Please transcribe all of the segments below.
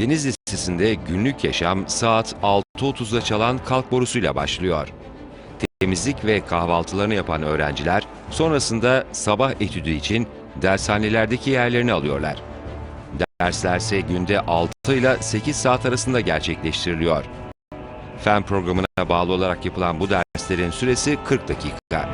Deniz Lisesi'nde günlük yaşam saat 6.30'da çalan kalk borusuyla başlıyor. Temizlik ve kahvaltılarını yapan öğrenciler sonrasında sabah etüdü için dershanelerdeki yerlerini alıyorlar. Derslerse günde 6 ile 8 saat arasında gerçekleştiriliyor. Fen programına bağlı olarak yapılan bu derslerin süresi 40 dakika.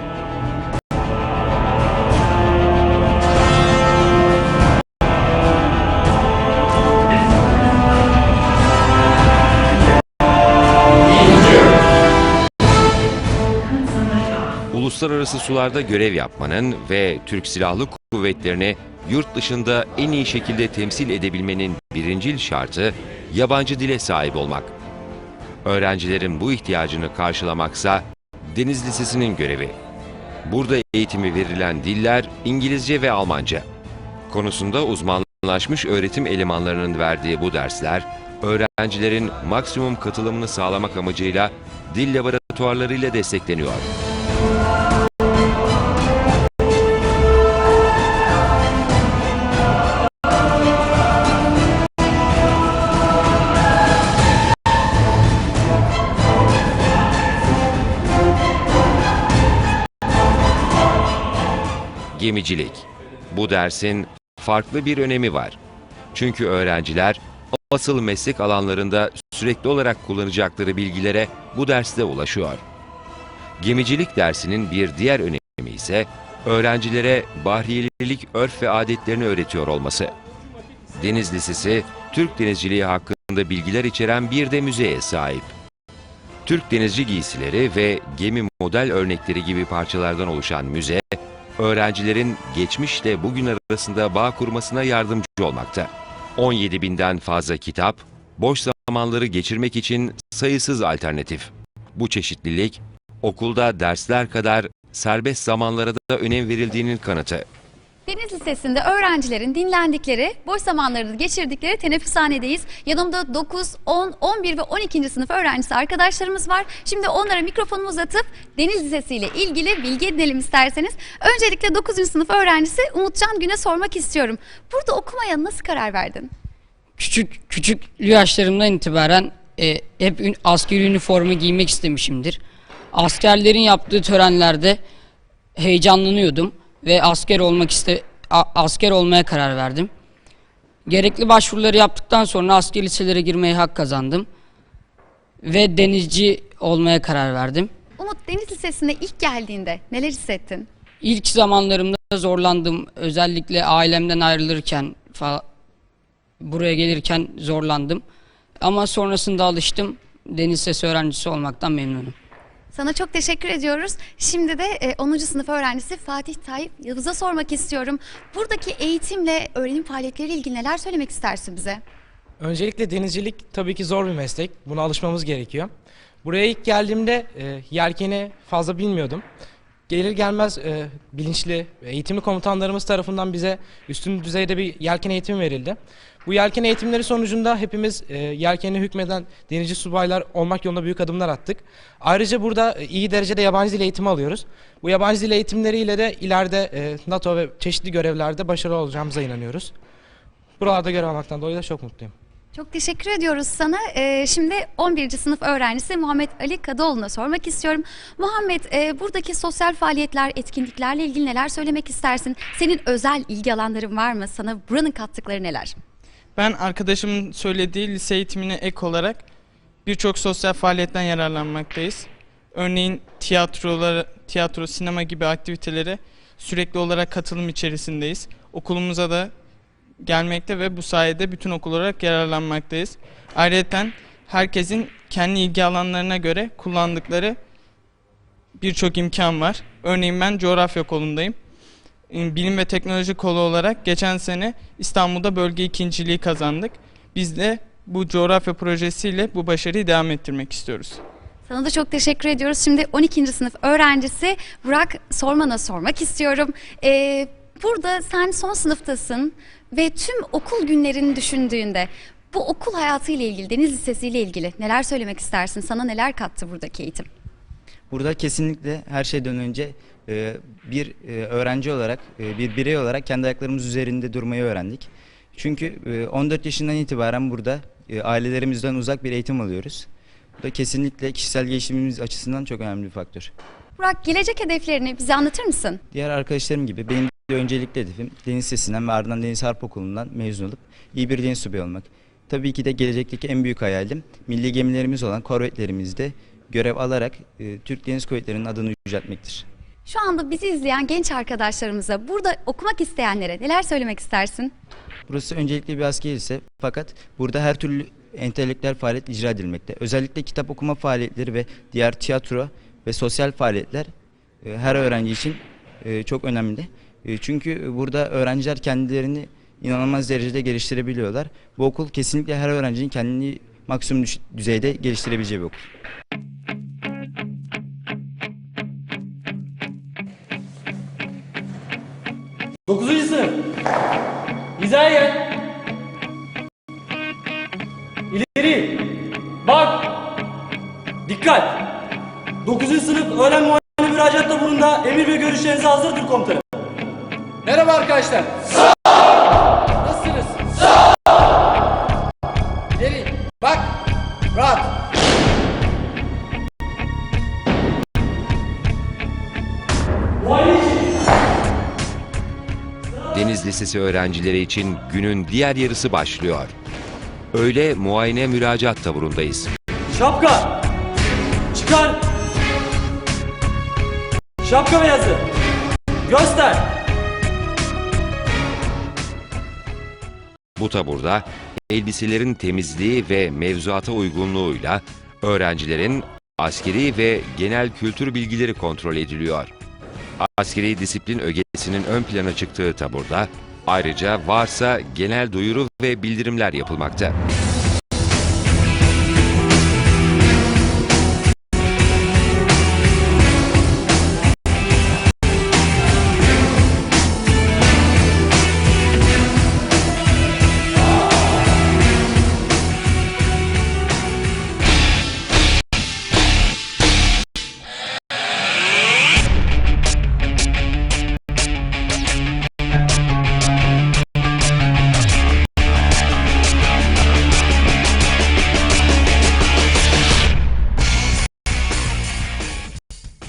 Uluslararası sularda görev yapmanın ve Türk Silahlı Kuvvetleri'ni yurt dışında en iyi şekilde temsil edebilmenin birincil şartı yabancı dile sahip olmak. Öğrencilerin bu ihtiyacını karşılamaksa Deniz Lisesi'nin görevi. Burada eğitimi verilen diller İngilizce ve Almanca. Konusunda uzmanlaşmış öğretim elemanlarının verdiği bu dersler, öğrencilerin maksimum katılımını sağlamak amacıyla dil laboratuvarlarıyla destekleniyor. Gemicilik. Bu dersin farklı bir önemi var. Çünkü öğrenciler asıl meslek alanlarında sürekli olarak kullanacakları bilgilere bu derste ulaşıyor. Gemicilik dersinin bir diğer önemi ise öğrencilere bahriyelilik örf ve adetlerini öğretiyor olması. Deniz Lisesi, Türk denizciliği hakkında bilgiler içeren bir de müzeye sahip. Türk denizci giysileri ve gemi model örnekleri gibi parçalardan oluşan müze, öğrencilerin geçmişle bugün arasında bağ kurmasına yardımcı olmakta. 17 binden fazla kitap, boş zamanları geçirmek için sayısız alternatif. Bu çeşitlilik, okulda dersler kadar serbest zamanlara da önem verildiğinin kanıtı. Deniz Lisesi'nde öğrencilerin dinlendikleri, boş zamanlarını geçirdikleri teneffüshanedeyiz. Yanımda 9, 10, 11 ve 12. sınıf öğrencisi arkadaşlarımız var. Şimdi onlara mikrofonu uzatıp Deniz Lisesi ile ilgili bilgi edinelim isterseniz. Öncelikle 9. sınıf öğrencisi Umutcan Gün'e sormak istiyorum. Burada okumaya nasıl karar verdin? Küçük küçük yaşlarımdan itibaren e, hep ün- askeri üniforma giymek istemişimdir. Askerlerin yaptığı törenlerde heyecanlanıyordum ve asker olmak iste asker olmaya karar verdim. Gerekli başvuruları yaptıktan sonra asker liselere girmeye hak kazandım ve denizci olmaya karar verdim. Umut Deniz Lisesi'ne ilk geldiğinde neler hissettin? İlk zamanlarımda zorlandım. Özellikle ailemden ayrılırken buraya gelirken zorlandım. Ama sonrasında alıştım. Deniz sesi öğrencisi olmaktan memnunum. Sana çok teşekkür ediyoruz. Şimdi de e, 10. sınıf öğrencisi Fatih Tayyip Yavuz'a sormak istiyorum. Buradaki eğitimle öğrenim faaliyetleriyle ilgili neler söylemek istersin bize? Öncelikle denizcilik tabii ki zor bir meslek. Buna alışmamız gerekiyor. Buraya ilk geldiğimde e, yelkeni fazla bilmiyordum. Gelir gelmez e, bilinçli eğitimli komutanlarımız tarafından bize üstün düzeyde bir yelken eğitimi verildi. Bu yelken eğitimleri sonucunda hepimiz e, yelkeni hükmeden denizci subaylar olmak yolunda büyük adımlar attık. Ayrıca burada e, iyi derecede yabancı dil eğitimi alıyoruz. Bu yabancı dil eğitimleriyle de ileride e, NATO ve çeşitli görevlerde başarılı olacağımıza inanıyoruz. Buralarda görev almaktan dolayı da çok mutluyum. Çok teşekkür ediyoruz sana. Ee, şimdi 11. sınıf öğrencisi Muhammed Ali Kadıoğlu'na sormak istiyorum. Muhammed, e, buradaki sosyal faaliyetler, etkinliklerle ilgili neler söylemek istersin? Senin özel ilgi alanların var mı? Sana buranın kattıkları neler? Ben arkadaşımın söylediği lise eğitimine ek olarak birçok sosyal faaliyetten yararlanmaktayız. Örneğin tiyatrolar, tiyatro, sinema gibi aktivitelere sürekli olarak katılım içerisindeyiz. Okulumuza da gelmekte ve bu sayede bütün okul olarak yararlanmaktayız. Ayrıca herkesin kendi ilgi alanlarına göre kullandıkları birçok imkan var. Örneğin ben coğrafya kolundayım. Bilim ve teknoloji kolu olarak geçen sene İstanbul'da bölge ikinciliği kazandık. Biz de bu coğrafya projesiyle bu başarıyı devam ettirmek istiyoruz. Sana da çok teşekkür ediyoruz. Şimdi 12. sınıf öğrencisi Burak Sorman'a sormak istiyorum. Ee, burada sen son sınıftasın ve tüm okul günlerini düşündüğünde bu okul hayatı ile ilgili, Deniz Lisesi ile ilgili neler söylemek istersin? Sana neler kattı buradaki eğitim? Burada kesinlikle her şeyden önce e, bir e, öğrenci olarak, e, bir birey olarak kendi ayaklarımız üzerinde durmayı öğrendik. Çünkü e, 14 yaşından itibaren burada ailelerimizden uzak bir eğitim alıyoruz. Bu da kesinlikle kişisel gelişimimiz açısından çok önemli bir faktör. Burak gelecek hedeflerini bize anlatır mısın? Diğer arkadaşlarım gibi benim öncelikli hedefim Deniz Sesi'nden ve ardından Deniz Harp Okulu'ndan mezun olup iyi bir deniz subayı olmak. Tabii ki de gelecekteki en büyük hayalim milli gemilerimiz olan korvetlerimizde görev alarak e, Türk Deniz Kuvvetleri'nin adını yüceltmektir. Şu anda bizi izleyen genç arkadaşlarımıza, burada okumak isteyenlere neler söylemek istersin? Burası öncelikli bir asker ise fakat burada her türlü entelektüel faaliyet icra edilmekte. Özellikle kitap okuma faaliyetleri ve diğer tiyatro ve sosyal faaliyetler e, her öğrenci için e, çok önemli. E, Çünkü burada öğrenciler kendilerini inanılmaz derecede geliştirebiliyorlar. Bu okul kesinlikle her öğrencinin kendini maksimum düzeyde geliştirebileceği bir okul. Dokuzuncu sınıf. Hizaya gel. İleri. Bak. Dikkat. Dokuzuncu sınıf öğlen muayene müracaatta bulunduğunda emir ve görüşlerinize hazırdır komutanım. Merhaba arkadaşlar. Nasılsınız? İleri. Bak. Rahat. Deniz Lisesi öğrencileri için günün diğer yarısı başlıyor. Öğle muayene müracaat taburundayız. Şapka. Çıkar. Şapka beyazı. Göster. Bu taburda elbiselerin temizliği ve mevzuata uygunluğuyla öğrencilerin askeri ve genel kültür bilgileri kontrol ediliyor. Askeri disiplin ögesinin ön plana çıktığı taburda ayrıca varsa genel duyuru ve bildirimler yapılmakta.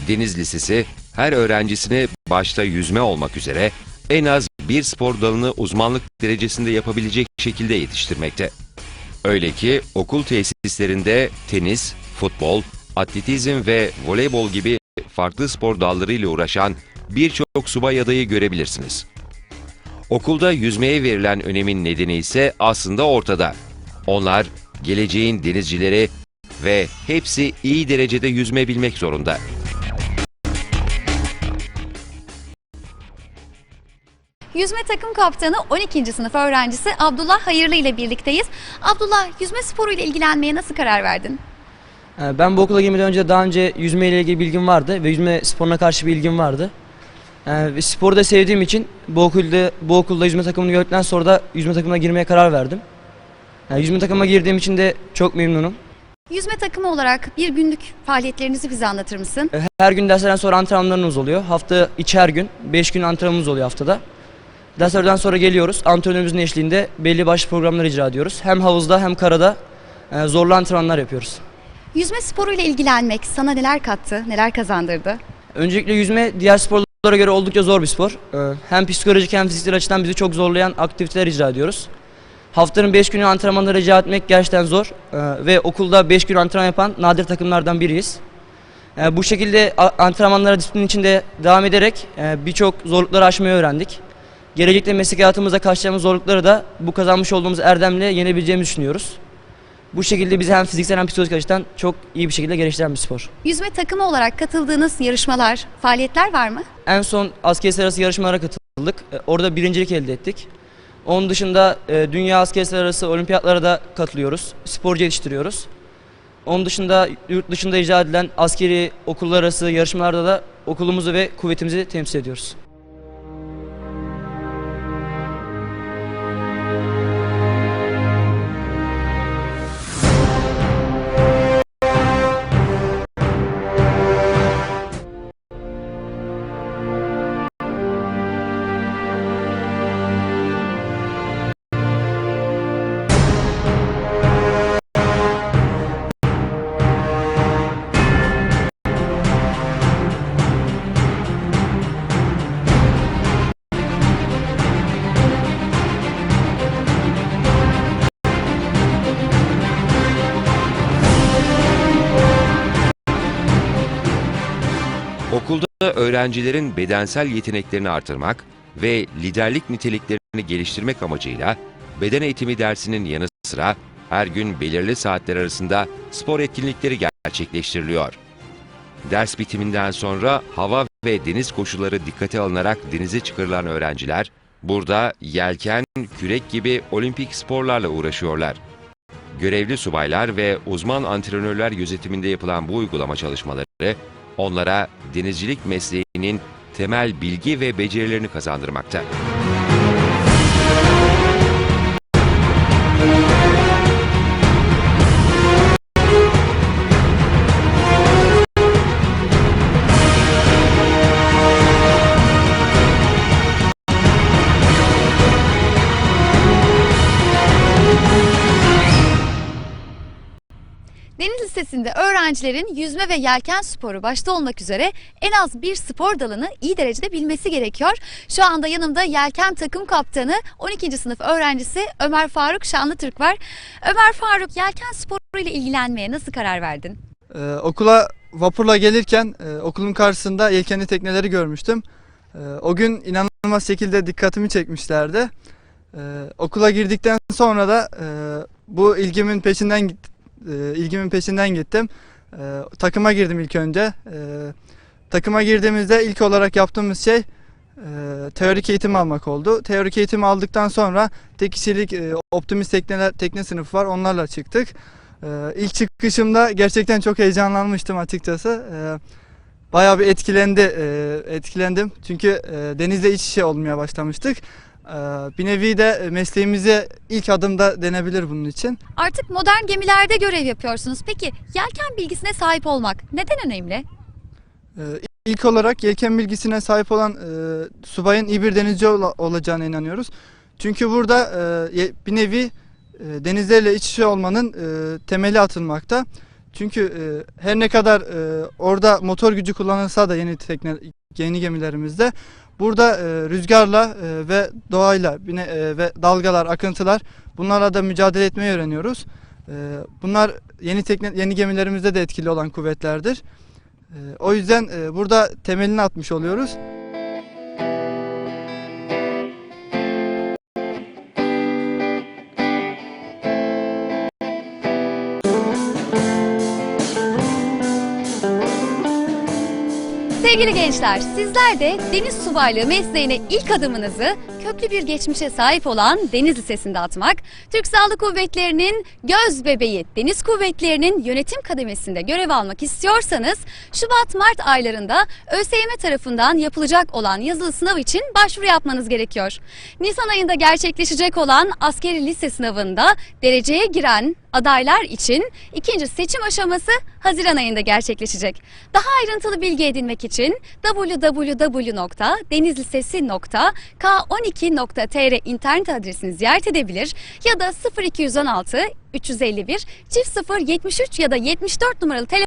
Deniz Lisesi her öğrencisine başta yüzme olmak üzere en az bir spor dalını uzmanlık derecesinde yapabilecek şekilde yetiştirmekte. Öyle ki okul tesislerinde tenis, futbol, atletizm ve voleybol gibi farklı spor dallarıyla uğraşan birçok subay adayı görebilirsiniz. Okulda yüzmeye verilen önemin nedeni ise aslında ortada. Onlar geleceğin denizcileri ve hepsi iyi derecede yüzme bilmek zorunda. Yüzme takım kaptanı 12. sınıf öğrencisi Abdullah Hayırlı ile birlikteyiz. Abdullah, yüzme sporuyla ilgilenmeye nasıl karar verdin? Ee, Ben bu okula girmeden önce daha önce yüzme ile ilgili bilgim vardı ve yüzme sporuna karşı bir ilgim vardı. Ee, ve sporu da sevdiğim için bu okulda bu okulda yüzme takımını gördükten sonra da yüzme takımına girmeye karar verdim. Yani yüzme takımına girdiğim için de çok memnunum. Yüzme takımı olarak bir günlük faaliyetlerinizi bize anlatır mısın? Ee, Her gün derslerden sonra antrenmanlarımız oluyor. Hafta içi her gün 5 gün antrenmanımız oluyor haftada. Derslerden sonra geliyoruz. Antrenörümüzün eşliğinde belli başlı programlar icra ediyoruz. Hem havuzda hem karada e, zorlu antrenmanlar yapıyoruz. Yüzme sporuyla ilgilenmek sana neler kattı, neler kazandırdı? Öncelikle yüzme diğer sporlara göre oldukça zor bir spor. Ee, Hem psikolojik hem fiziksel açıdan bizi çok zorlayan aktiviteler icra ediyoruz. Haftanın 5 günü antrenmanlara icra etmek gerçekten zor Ee, ve okulda 5 gün antrenman yapan nadir takımlardan biriyiz. Bu şekilde antrenmanlara disiplin içinde devam ederek e, birçok zorlukları aşmayı öğrendik. Gelecekte meslek hayatımızda karşılayacağımız zorlukları da bu kazanmış olduğumuz erdemle yenebileceğimizi düşünüyoruz. Bu şekilde bizi hem fiziksel hem psikolojik açıdan çok iyi bir şekilde geliştiren bir spor. Yüzme takımı olarak katıldığınız yarışmalar, faaliyetler var mı? En son askeri arası yarışmalara katıldık. E, Orada birincilik elde ettik. Onun dışında e, dünya askeri arası olimpiyatlara da katılıyoruz. Sporcu yetiştiriyoruz. Onun dışında yurt dışında icra edilen askeri okullar arası yarışmalarda da okulumuzu ve kuvvetimizi temsil ediyoruz. Okulda öğrencilerin bedensel yeteneklerini artırmak ve liderlik niteliklerini geliştirmek amacıyla beden eğitimi dersinin yanı sıra her gün belirli saatler arasında spor etkinlikleri gerçekleştiriliyor. Ders bitiminden sonra hava ve deniz koşulları dikkate alınarak denize çıkarılan öğrenciler burada yelken, kürek gibi olimpik sporlarla uğraşıyorlar. Görevli subaylar ve uzman antrenörler gözetiminde yapılan bu uygulama çalışmaları onlara denizcilik mesleğinin temel bilgi ve becerilerini kazandırmakta. Lisesi'nde öğrencilerin yüzme ve yelken sporu başta olmak üzere en az bir spor dalını iyi derecede bilmesi gerekiyor. Şu anda yanımda yelken takım kaptanı 12. sınıf öğrencisi Ömer Faruk Şanlıtürk var. Ömer Faruk yelken sporu ile ilgilenmeye nasıl karar verdin? Ee, okula vapurla gelirken e, okulun karşısında yelkenli tekneleri görmüştüm. Ee, o gün inanılmaz şekilde dikkatimi çekmişlerdi. Ee, okula girdikten sonra da e, bu ilgimin peşinden git- e, ilgimin peşinden gittim. Ee, takıma girdim ilk önce. Ee, takıma girdiğimizde ilk olarak yaptığımız şey e, teorik eğitim almak oldu. Teorik eğitim aldıktan sonra tek kişilik e, optimist tekneler tekne sınıfı var. Onlarla çıktık. Ee, ilk çıkışımda gerçekten çok heyecanlanmıştım açıkçası. Bayağı bir etkilendi, e, etkilendim. Çünkü e, denizle iç içe olmaya başlamıştık. Ee, bir nevi de mesleğimize ilk adımda denebilir bunun için. Artık modern gemilerde görev yapıyorsunuz. Peki yelken bilgisine sahip olmak neden önemli? Ee, ilk olarak yelken bilgisine sahip olan e, subayın iyi bir denizci ola- olacağına inanıyoruz. Çünkü burada e, bir nevi e, denizlerle iç içe olmanın temeli atılmakta. Çünkü her ne kadar orada motor gücü kullanılsa da yeni tekne yeni gemilerimizde burada e, rüzgarla e, ve doğayla bir ne- e, ve dalgalar, akıntılar bunlarla da mücadele etmeyi öğreniyoruz. E, bunlar yeni tekne yeni gemilerimizde de etkili olan kuvvetlerdir. Ee, O yüzden e, burada temelini atmış oluyoruz. Sevgili gençler, sizler de deniz subaylığı mesleğine ilk adımınızı köklü bir geçmişe sahip olan Deniz Lisesi'nde atmak, Türk Silahlı Kuvvetleri'nin göz bebeği Deniz Kuvvetleri'nin yönetim kademesinde görev almak istiyorsanız Şubat-Mart aylarında ÖSYM tarafından yapılacak olan yazılı sınav için başvuru yapmanız gerekiyor. Nisan ayında gerçekleşecek olan askeri lise sınavında dereceye giren adaylar için ikinci seçim aşaması Haziran ayında gerçekleşecek. Daha ayrıntılı bilgi edinmek için www.denizlisesi.k12.tr internet adresini ziyaret edebilir ya da 0216 351 çift 0 73 ya da 74 numaralı telefon